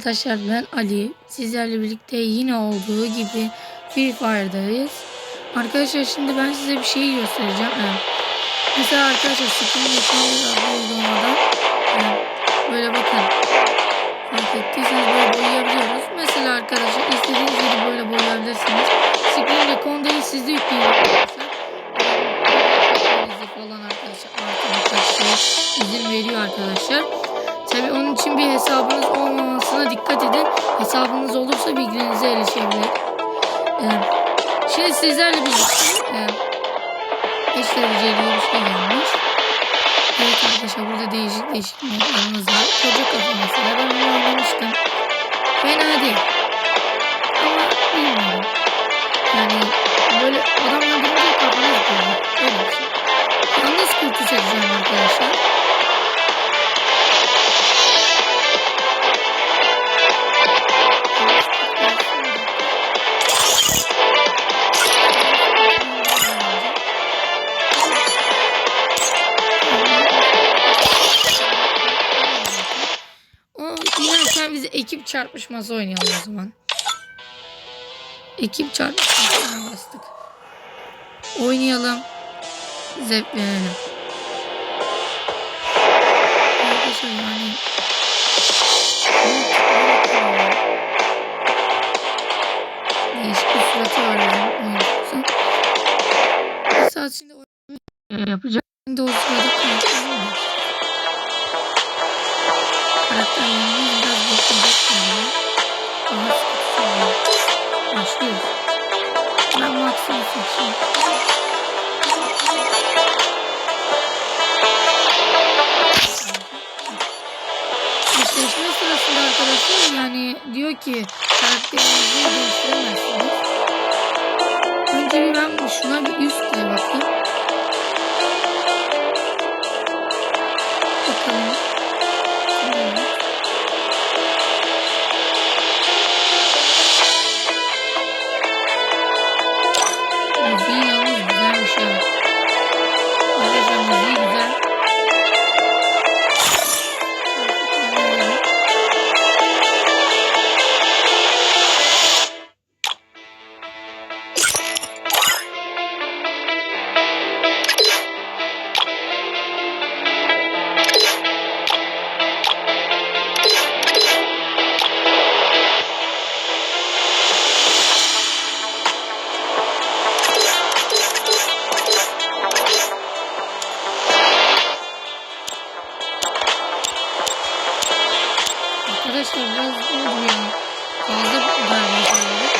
Arkadaşlar ben Ali. Sizlerle birlikte yine olduğu gibi Free Fire'dayız. Arkadaşlar şimdi ben size bir şey göstereceğim. Evet. Mesela arkadaşlar Steam Yeteneği adlı uygulamada evet, böyle bakın. Fark ettiyseniz böyle boyayabiliyoruz. Mesela arkadaşlar istediğiniz yeri böyle boyayabilirsiniz. Recon değil sizde yükleyin arkadaşlar. Bizi falan arkadaşlar artı birkaç şey izin veriyor arkadaşlar. Tabi onun için bir hesabınız olmamasına dikkat edin. Hesabınız olursa bilginize erişebilir. Ee, şimdi sizlerle birlikte e, 5 dereceli bir şey gelmiş. Evet arkadaşlar burada değişik değişik modlarımız var. Koca kafa mesela ben bunu oynamıştım. Fena değil. Ama bilmiyorum. Yani böyle adam öldürünce kafanız böyle. Öyle bir şey. Yalnız kurtu çekeceğim arkadaşlar. Ekip çarpışması oynayalım o zaman. Ekip çarpışmasına bastık. Oynayalım. Zevklenelim. Arkadaşlar yani Değişik bir suratı var bizim oyuncumuzun. Bir saat içinde oyun yapacak. Şimdi o sırada konuşalım. Karakterlerimiz biraz bekleyecek Başlıyoruz. Ben maksimum seçeyim. Eşleşme sırasında arkadaşlar yani diyor ki karakterinizi değiştiremezsiniz. Önce bir ben şuna bir üst diye bakayım. Arkadaşlar biraz oldu ya. Fazla darbe oldu.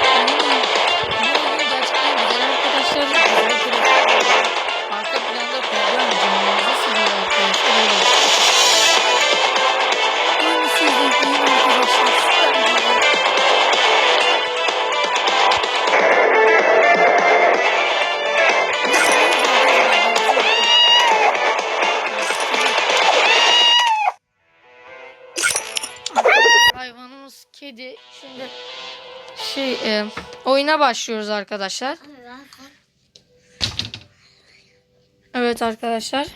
Gel oyuna başlıyoruz arkadaşlar. Evet arkadaşlar.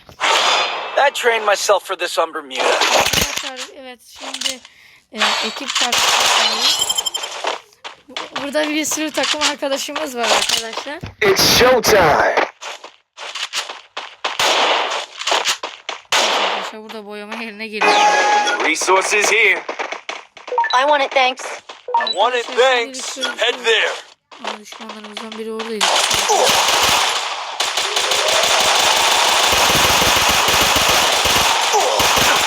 I trained myself for this on Bermuda. Arkadaşlar evet şimdi e, ekip çarpışıyoruz. Burada bir sürü takım arkadaşımız var arkadaşlar. It's showtime. Arkadaşlar burada boyama yerine geliyor. Resources here. I want it, thanks. Want it, thanks. Head there. Aa, düşmanlarımızdan biri oradaydı.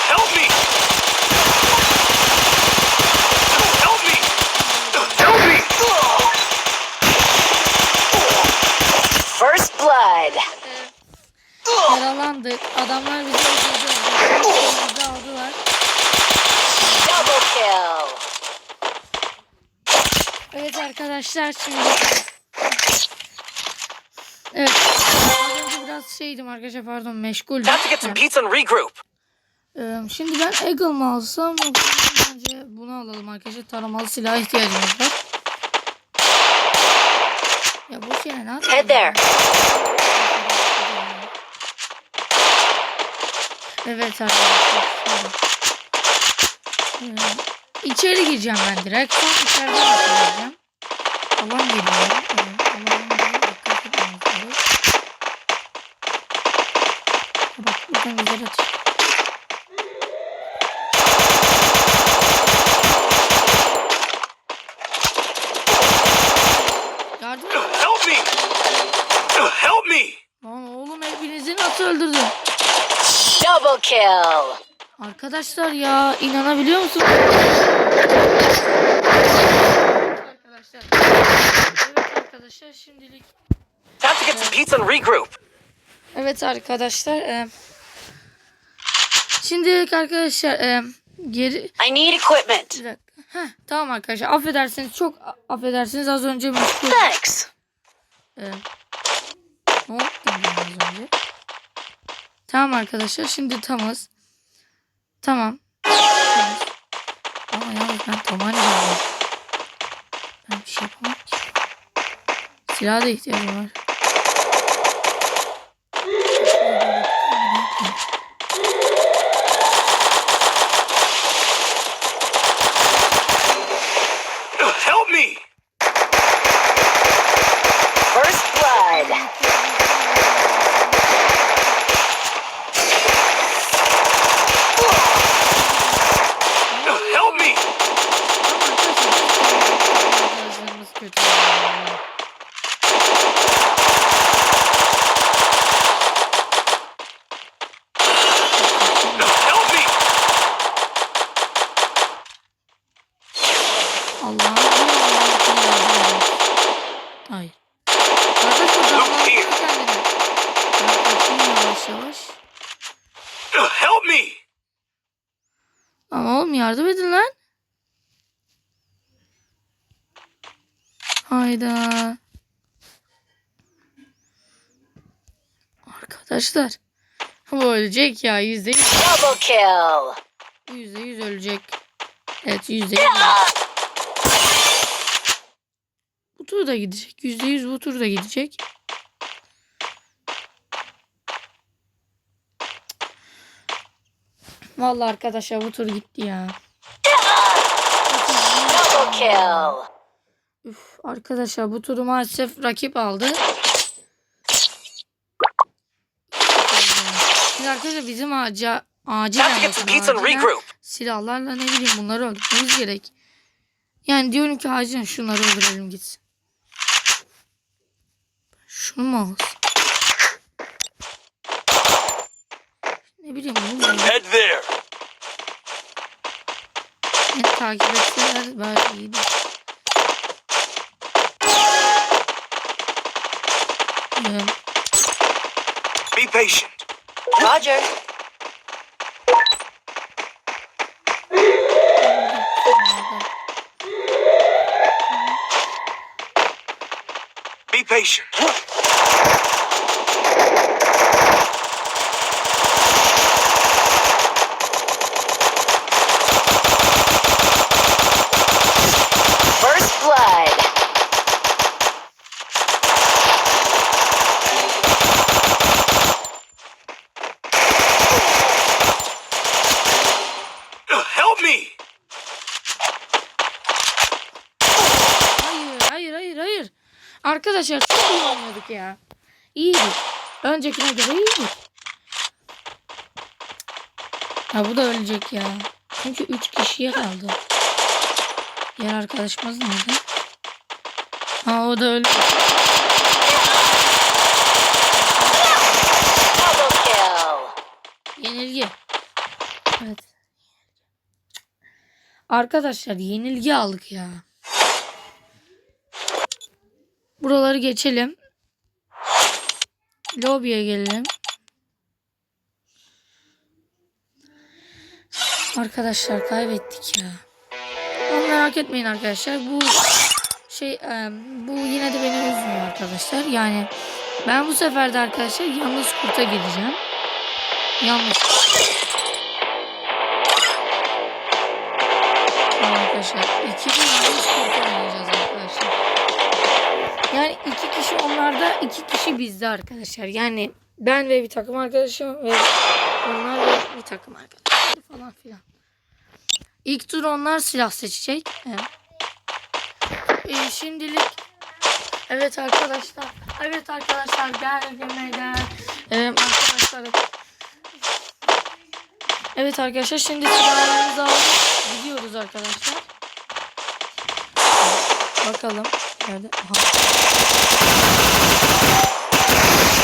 Help me! Help me! Help me! First blood. Yaralandık. Adamlar bizi öldürdü. Bizi aldılar. Double kill. Arkadaşlar şimdi Evet. Az önce biraz şeydim arkadaşlar pardon and regroup. Ee, şimdi ben Eagle mı alsam bence bunu alalım arkadaşlar. Taramalı silah ihtiyacımız var. Ya bu şey ne? Head there. Evet arkadaşlar. Ee, içeri gireceğim ben direkt. Sonra içeriden başlayacağım. Alan geliyor. Evet, alanın da dikkat etmemiz gerek. Bak buradan güzel atış. Yardım et. Help me! Help me! Lan oğlum hepinizi nasıl öldürdüm? Double kill. Arkadaşlar ya inanabiliyor musunuz? Arkadaşlar. Şimdilik. Time to get some pizza and regroup. Evet arkadaşlar. E, şimdilik arkadaşlar e, geri I need equipment. bir dakika. Heh, tamam arkadaşlar affedersiniz çok affedersiniz az önce meşgul. Thanks. E, ne oldu az önce? Tamam arkadaşlar şimdi tamız. Tamam. Ama yalnız ben alıyorum. Ben bir şey yapamam. Silaha da ihtiyacım var. Help me! First blood. Help me! Arkadaşlar, kötü. Help me! Allah'ım. Hayır. Arkadaşlar Look davranışına here. kendine. Yaklaşayım yavaş yavaş. Help me! Ama oğlum yardım edin lan. Hayda. Arkadaşlar. Bu ölecek ya yüzde yüz. Double kill. Yüzde yüz ölecek. Evet yüzde yüz. Bu tur da gidecek. Yüzde yüz bu tur da gidecek. Vallahi arkadaşlar bu tur gitti ya. Double kill. Üf, arkadaşlar bu turu maalesef rakip aldı. Şimdi arkadaşlar bizim ağaca acilen bakın silahlarla ne bileyim bunları öldürmemiz gerek. Yani diyorum ki acilen şunları öldürelim gitsin. Şunu mu alsın? Ne bileyim mu? Head there. Beni takip etseler belki iyiydi. Be patient. Roger. Be patient. Arkadaşlar çok iyi oynuyorduk ya. İyiydik. Öncekine göre iyiydik. Ha bu da ölecek ya. Çünkü 3 kişiye kaldı. Diğer arkadaşımız nerede? Ha o da öldü. Yenilgi. Evet. Arkadaşlar yenilgi aldık ya. Buraları geçelim. Lobby'ye gelelim. Arkadaşlar kaybettik ya. Ama merak etmeyin arkadaşlar. Bu şey bu yine de beni üzmüyor arkadaşlar. Yani ben bu sefer de arkadaşlar yalnız kurta gideceğim. Yalnız. Arkadaşlar 2000 onlarda, iki kişi bizde arkadaşlar. Yani ben ve bir takım arkadaşım ve onlar ve bir takım arkadaşlar falan filan. İlk tur onlar silah seçecek. Evet. Ee, şimdilik evet arkadaşlar. Evet arkadaşlar geldim eder. Ee, arkadaşlar Evet arkadaşlar şimdi silahlarımızı aldık. Gidiyoruz arkadaşlar. Bakalım. Nerede? Aha.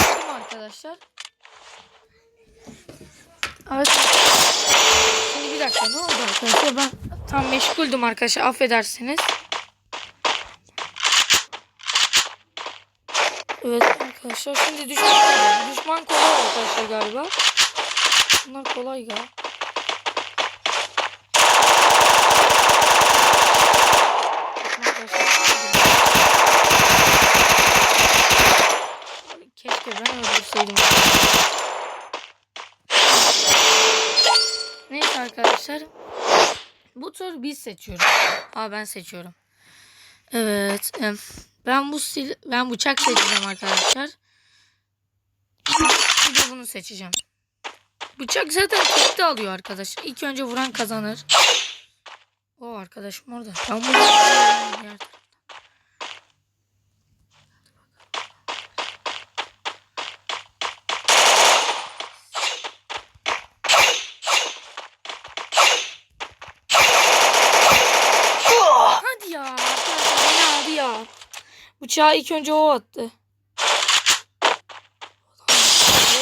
Bakalım arkadaşlar. Evet. Şimdi bir dakika ne oldu arkadaşlar? Ben tam meşguldüm arkadaşlar. Affedersiniz. Evet arkadaşlar şimdi düşman kolay. Düşman kolay arkadaşlar galiba. Bunlar kolay ya. Öldürseydim. Neyse arkadaşlar. Bu tur biz seçiyoruz. Aa ben seçiyorum. Evet. Ben bu sil ben bıçak seçeceğim arkadaşlar. Bir bunu seçeceğim. Bıçak zaten tekte alıyor arkadaşlar. İlk önce vuran kazanır. O arkadaşım orada. Ben bunu diğer taraftan. Hadi ya. Arkadaşlar beni aldı ya. Bıçağı ilk önce o attı.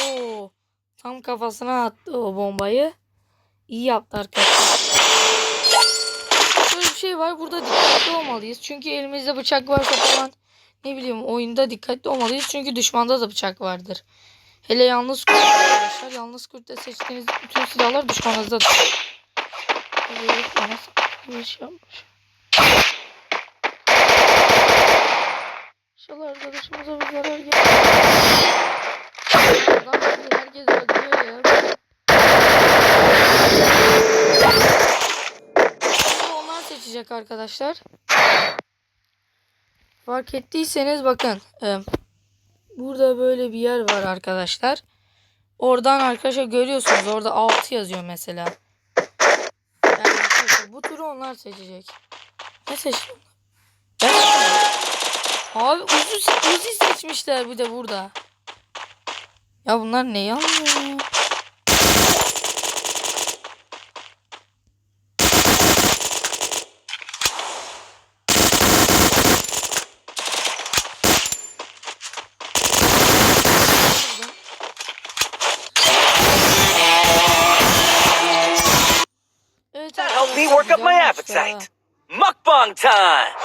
Oo, tam kafasına attı o bombayı. İyi yaptı arkadaşlar. Şöyle bir şey var. Burada dikkatli olmalıyız. Çünkü elimizde bıçak varsa falan ne bileyim oyunda dikkatli olmalıyız. Çünkü düşmanda da bıçak vardır. Hele yalnız kurt arkadaşlar. Yalnız kurtta seçtiğiniz bütün silahlar düşmanınızda. Bir şey yapmış. İnşallah arkadaşımıza bir zarar gelmez. Herkes öldürüyor ya. Şimdi onlar seçecek arkadaşlar. Fark ettiyseniz bakın. e, burada böyle bir yer var arkadaşlar. Oradan arkadaşlar görüyorsunuz. Orada 6 yazıyor mesela. Yani bu turu onlar seçecek. Ne seçti onlar? Ben seçmedim. Abi Uzi, Uzi seçmişler bir de burada. Ya bunlar ne yanmıyor? Evet, That helped me work up my appetite. Mukbang time!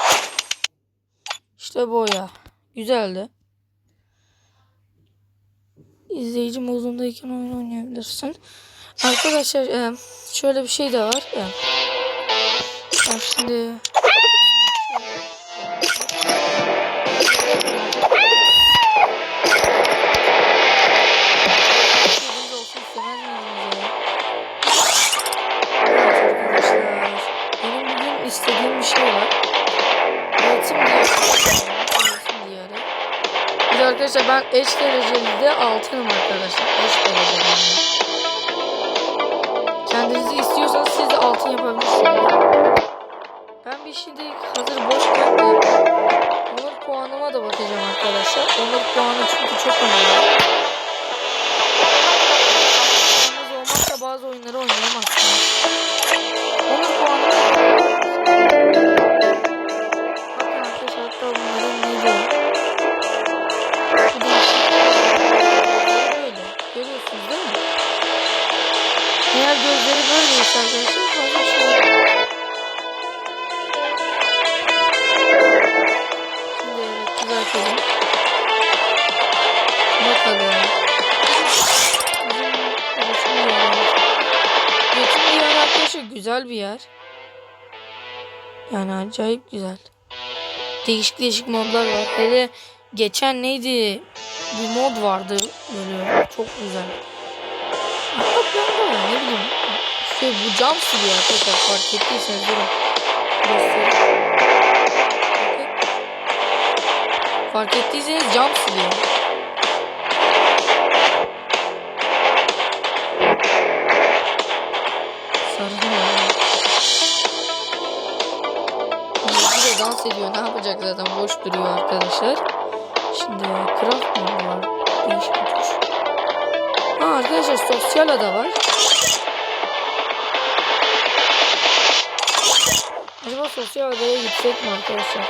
İşte bu ya. Güzeldi. İzleyici modundayken oyun oynayabilirsin. Arkadaşlar e, şöyle bir şey de var. E, ben şimdi arkadaşlar ben eş dereceli de altınım arkadaşlar. Eş dereceli. Kendinizi istiyorsanız siz de altın yapabilirsiniz. Ben bir şimdi hazır boşken de onur puanıma da bakacağım arkadaşlar. Onur puanı çünkü çok önemli. Acayip güzel. Değişik değişik modlar var. Hele geçen neydi? Bir mod vardı böyle çok güzel. Ne bileyim. Şey bu cam siliyor arkadaşlar fark ettiyseniz durun. Fark ettiyseniz cam siliyor. Sarılıyor. Bilgi de dans ediyor. Ne yapacak zaten boş duruyor arkadaşlar. Şimdi craft mı var? Değişik bir. Ha arkadaşlar sosyal ada var. Acaba sosyal adaya gitsek mi arkadaşlar?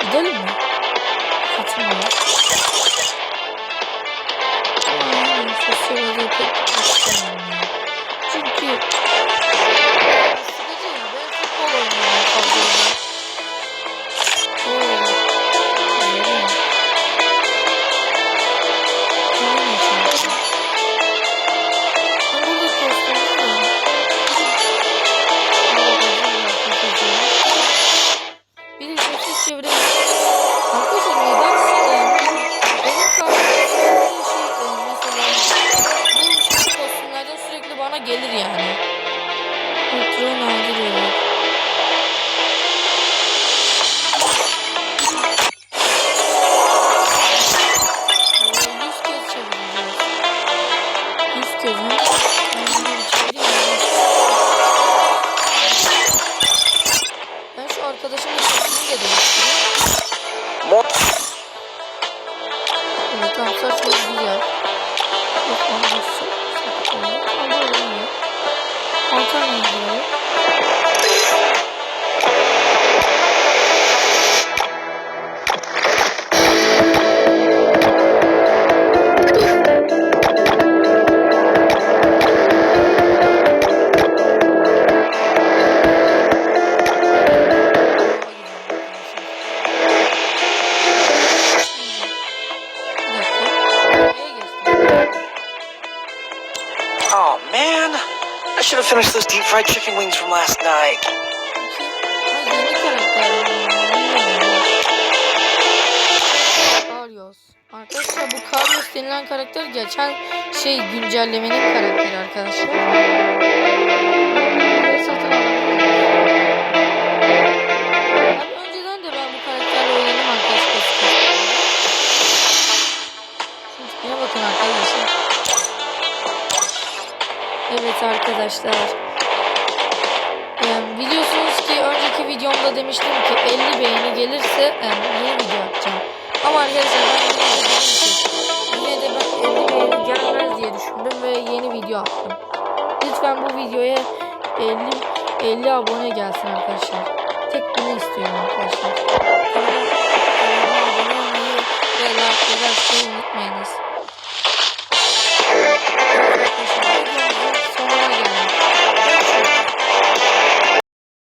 Gidelim mi? Aa, sosyal adaya pek. Çünkü More. Evet tamam saç çok güzel. Yok iyi. Altan rengi should have finished those deep fried chicken wings from last night. Arkadaşlar bu Karyos denilen karakter geçen şey güncellemenin karakteri arkadaşlar. Evet arkadaşlar. Ee, biliyorsunuz ki önceki videomda demiştim ki 50 beğeni gelirse e, yeni video yapacağım. Ama arkadaşlar ben yine de dedim ki yine de ben 50 beğeni gelmez diye düşündüm ve yeni video attım. Lütfen bu videoya 50 50 abone gelsin arkadaşlar. Tek bunu istiyorum arkadaşlar. Kanalıma abone olmayı ve like unutmayınız.